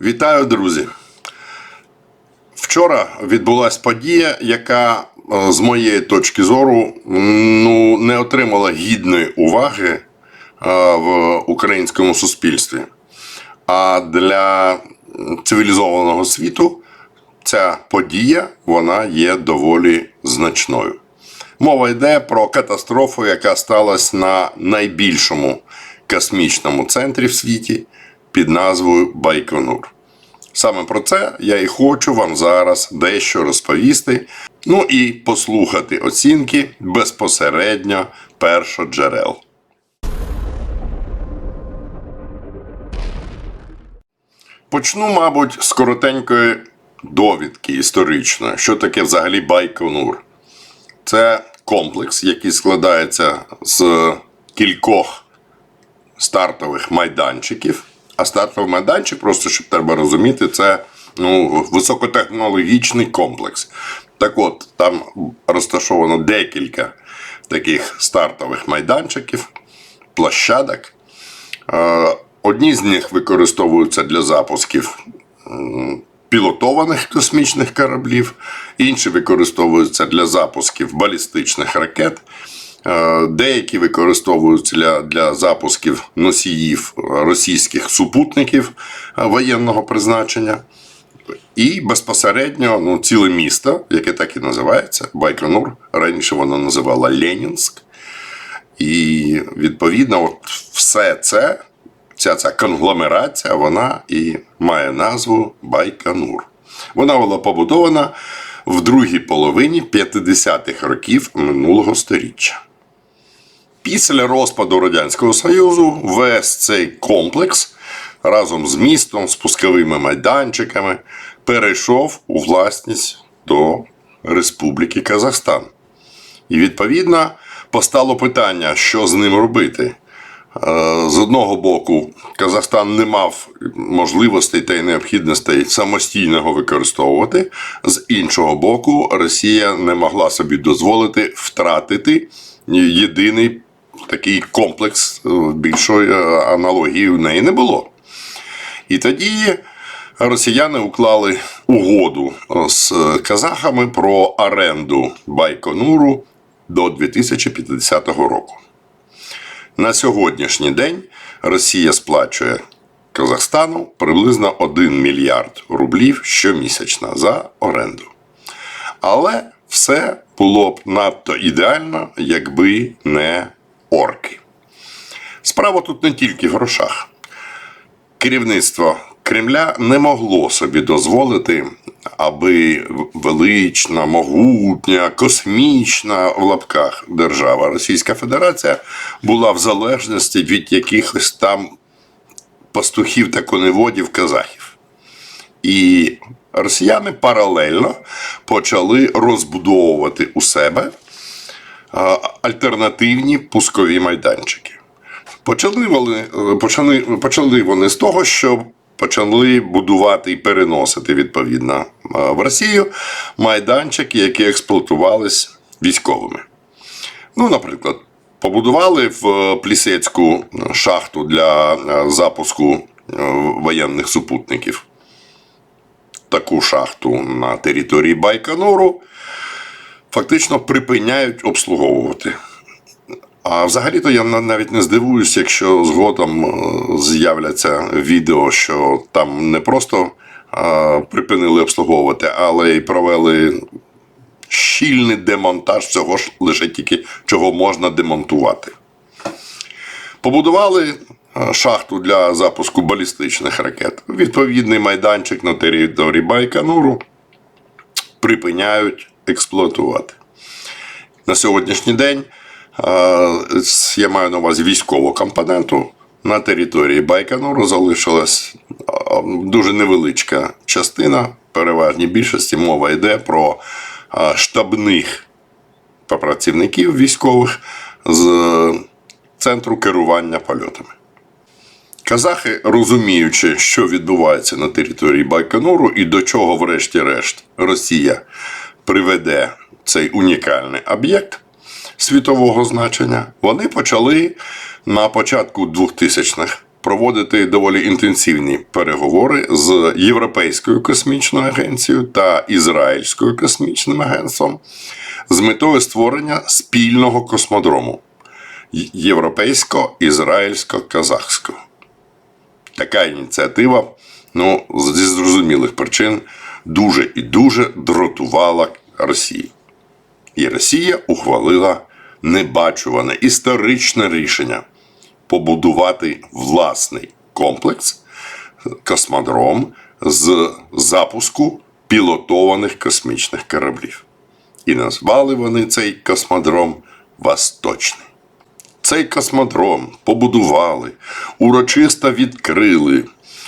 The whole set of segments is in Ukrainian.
Вітаю, друзі! Вчора відбулася подія, яка е, з моєї точки зору ну, не отримала гідної уваги е, в українському суспільстві. А для цивілізованого світу ця подія вона є доволі значною. Мова йде про катастрофу, яка сталася на найбільшому космічному центрі в світі під назвою Байконур. Саме про це я і хочу вам зараз дещо розповісти. Ну і послухати оцінки безпосередньо першоджерел. Почну, мабуть, з коротенької довідки історичної, що таке взагалі Байконур. Це комплекс, який складається з кількох стартових майданчиків. А стартовий майданчик, просто щоб треба розуміти, це ну, високотехнологічний комплекс. Так от, там розташовано декілька таких стартових майданчиків, площадок. Е, Одні з них використовуються для запусків пілотованих космічних кораблів, інші використовуються для запусків балістичних ракет. Е, Деякі використовуються для, для запусків носіїв російських супутників е, воєнного призначення. І безпосередньо ну, ціле місто, яке так і називається Байконур. Раніше воно називало Ленінськ. І відповідно, от все це, ця ця конгломерація, вона і має назву Байконур. Вона була побудована в другій половині 50-х років минулого століття. Після розпаду Радянського Союзу весь цей комплекс разом з містом, з пусковими майданчиками перейшов у власність до Республіки Казахстан. І відповідно постало питання, що з ним робити. Е, З одного боку, Казахстан не мав можливостей та й необхідностей самостійно його використовувати. З іншого боку, Росія не могла собі дозволити втратити єдиний такий комплекс е, більшої е, аналогії в неї не було. І тоді росіяни уклали угоду з казахами про оренду Байконуру до 2050 року. На сьогоднішній день Росія сплачує Казахстану приблизно 1 мільярд рублів щомісячно за оренду. Але все було б надто ідеально, якби не орки. Справа тут не тільки в грошах. Керівництво Кремля не могло собі дозволити, аби велична, могутня, космічна в лапках держава Російська Федерація була в залежності від якихось там пастухів та коневодів казахів. І росіяни паралельно почали розбудовувати у себе альтернативні пускові майданчики. Почали вони, почали, почали вони з того, що почали будувати і переносити відповідно в Росію майданчики, які експлуатувались військовими. Ну, наприклад, побудували в Плісецьку шахту для запуску воєнних супутників. Таку шахту на території Байконуру фактично припиняють обслуговувати. А взагалі-то я навіть не здивуюсь, якщо згодом е, з'являться відео, що там не просто е, припинили обслуговувати, але й провели щільний демонтаж всього ж лише тільки чого можна демонтувати. Побудували е, шахту для запуску балістичних ракет. Відповідний майданчик на території Байконуру припиняють експлуатувати. На сьогоднішній день я маю на увазі військову компоненту. На території Байконуру залишилась дуже невеличка частина. Переважній більшості мова йде про штабних працівників військових з центру керування польотами. Казахи, розуміючи, що відбувається на території Байконуру і до чого, врешті-решт, Росія приведе цей унікальний об'єкт світового значення, вони почали на початку 2000-х проводити доволі інтенсивні переговори з Європейською космічною агенцією та Ізраїльською космічним агентством з метою створення спільного космодрому європейсько-ізраїльсько-казахського. Така ініціатива, ну, зі зрозумілих причин, дуже і дуже дратувала Росію. І Росія ухвалила небачуване історичне рішення побудувати власний комплекс космодром з запуску пілотованих космічних кораблів. І назвали вони цей космодром Восточний. Цей космодром побудували, урочисто відкрили.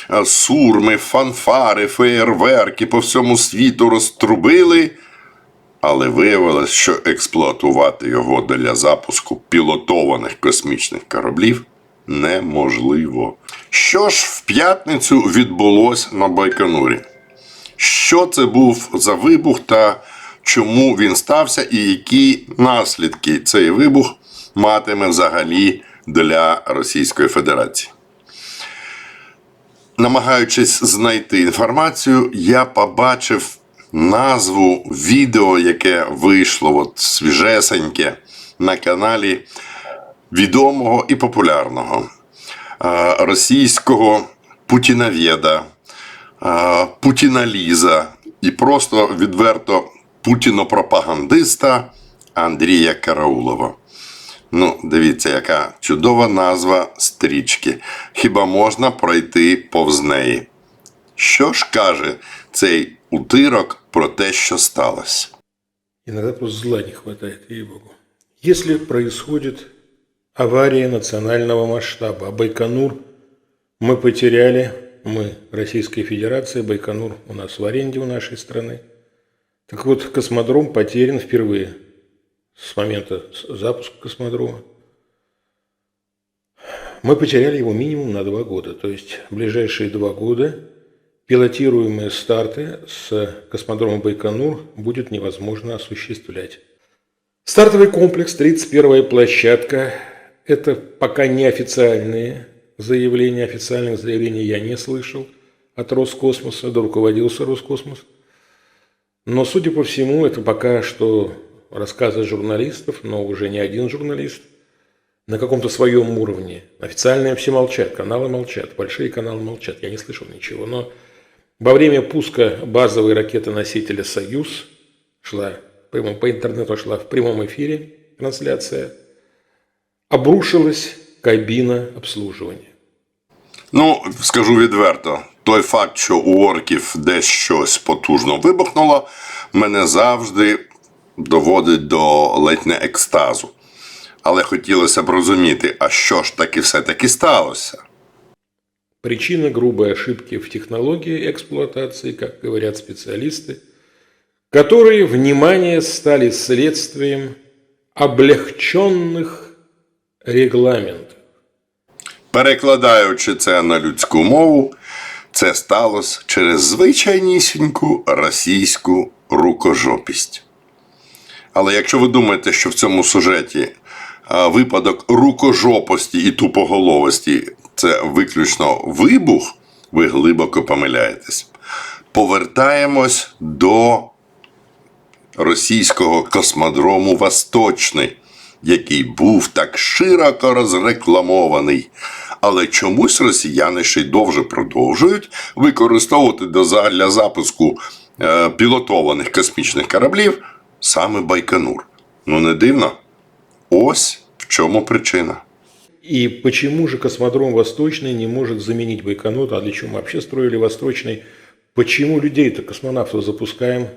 А Сурми, фанфари, феєрверки по всьому світу розтрубили, але виявилось, що експлуатувати його для запуску пілотованих космічних кораблів неможливо. Що ж в п'ятницю відбулось на Байконурі? Що це був за вибух та чому він стався, і які наслідки цей вибух матиме взагалі для Російської Федерації? Намагаючись знайти інформацію, я побачив назву відео, яке вийшло от свіжесеньке на каналі відомого і популярного російського путіновєда, путіналіза і просто відверто путінопропагандиста Андрія Караулова. Ну, дивіться, яка чудова назва стрічки. Хіба можна пройти повз неї? Що ж каже цей утирок про те, що сталося? Иногда просто зла не хватает, ей-богу. Если происходит авария национального масштаба, а Байконур мы потеряли, мы, Российская Федерация, Байконур у нас в аренде у нашей страны. Так вот, космодром потерян впервые с момента запуска космодрома. Мы потеряли его минимум на два года. То есть ближайшие два года пилотируемые старты с космодрома Байконур будет невозможно осуществлять. Стартовый комплекс, 31-я площадка. Это пока неофициальные заявления. Официальных заявлений я не слышал от Роскосмоса, да руководился Роскосмос. Но, судя по всему, это пока что рассказы журналистов, но уже не один журналист, на каком-то своем уровне. Официальные все молчат, каналы молчат, большие каналы молчат, я не слышал ничего. Но во время пуска базовой ракеты-носителя «Союз» шла, по интернету шла в прямом эфире трансляция, обрушилась кабина обслуживания. Ну, скажу відверто, той факт, що у орків десь щось потужно вибухнуло, мене завжди доводить до ледь не екстазу. Але хотілося б розуміти, а що ж таки все-таки сталося? Причина грубой ошибки в технологии эксплуатации, как говорят специалисты, которые, внимание, стали следствием облегченных регламентов. Перекладаючи це на людську мову, це сталося через звичайнісіньку російську рукожопість. Але якщо ви думаєте, що в цьому сюжеті випадок рукожопості і тупоголовості це виключно вибух, ви глибоко помиляєтесь. Повертаємось до російського космодрому Восточний, який був так широко розрекламований. Але чомусь росіяни ще й довше продовжують використовувати для запуску е, пілотованих космічних кораблів саме Байконур. Ну не дивно. Ось в чому причина. И почему же космодром Восточный не может заменить Байконур? А для чего мы вообще строили Восточный? Почему людей-то, космонавтов, запускаем,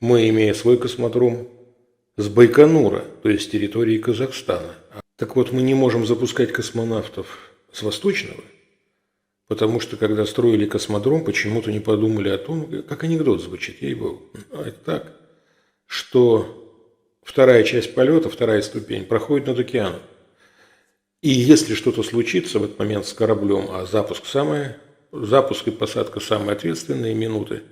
мы, имея свой космодром, с Байконура, то есть территории Казахстана? Так вот, мы не можем запускать космонавтов с Восточного, потому что, когда строили космодром, почему-то не подумали о том, как анекдот звучит, ей-богу. А это так, что вторая часть полета, вторая ступень проходит над океаном. И если что-то случится в этот момент с кораблем, а запуск самое, запуск и посадка самые ответственные минуты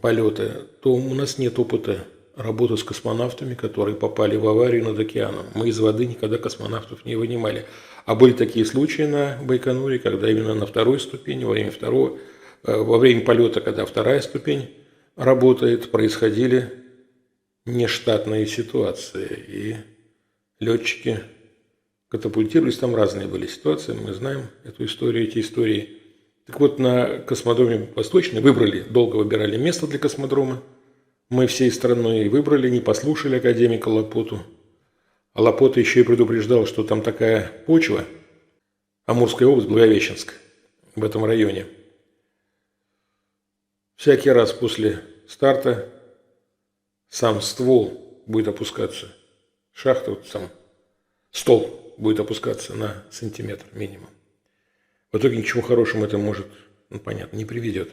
полета, то у нас нет опыта работы с космонавтами, которые попали в аварию над океаном. Мы из воды никогда космонавтов не вынимали. А были такие случаи на Байконуре, когда именно на второй ступени, во время второго, э, во время полета, когда вторая ступень работает, происходили нештатные ситуации. И летчики катапультировались, там разные были ситуации, мы знаем эту историю, эти истории. Так вот, на космодроме Восточный выбрали, долго выбирали место для космодрома. Мы всей страной выбрали, не послушали академика Лапоту. А Лапота еще и предупреждал, что там такая почва, Амурская область, Благовещенск, в этом районе. Всякий раз после старта сам ствол будет опускаться, шахта, вот сам стол будет опускаться на сантиметр минимум. В итоге ничего хорошему это может, ну, понятно, не приведет.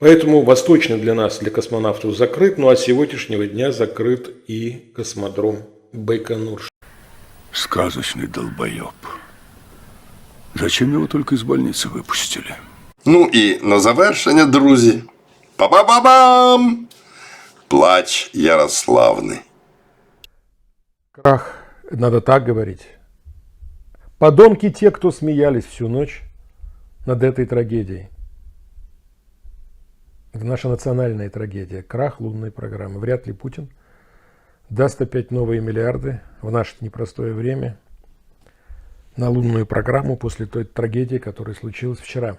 Поэтому восточный для нас, для космонавтов закрыт, ну а с сегодняшнего дня закрыт и космодром Байконур. Сказочный долбоеб. Зачем его только из больницы выпустили? Ну і на завершення, друзі. Па-па-па-бам! Плач Ярославни. Крах, надо так говорить. Подонки те, кто смеялись всю ночь над этой трагедией. Это наша национальная трагедия. Крах лунной программы. Вряд ли Путин даст опять новые миллиарды в наше непростое время на лунную программу после той трагедии, которая случилась вчера.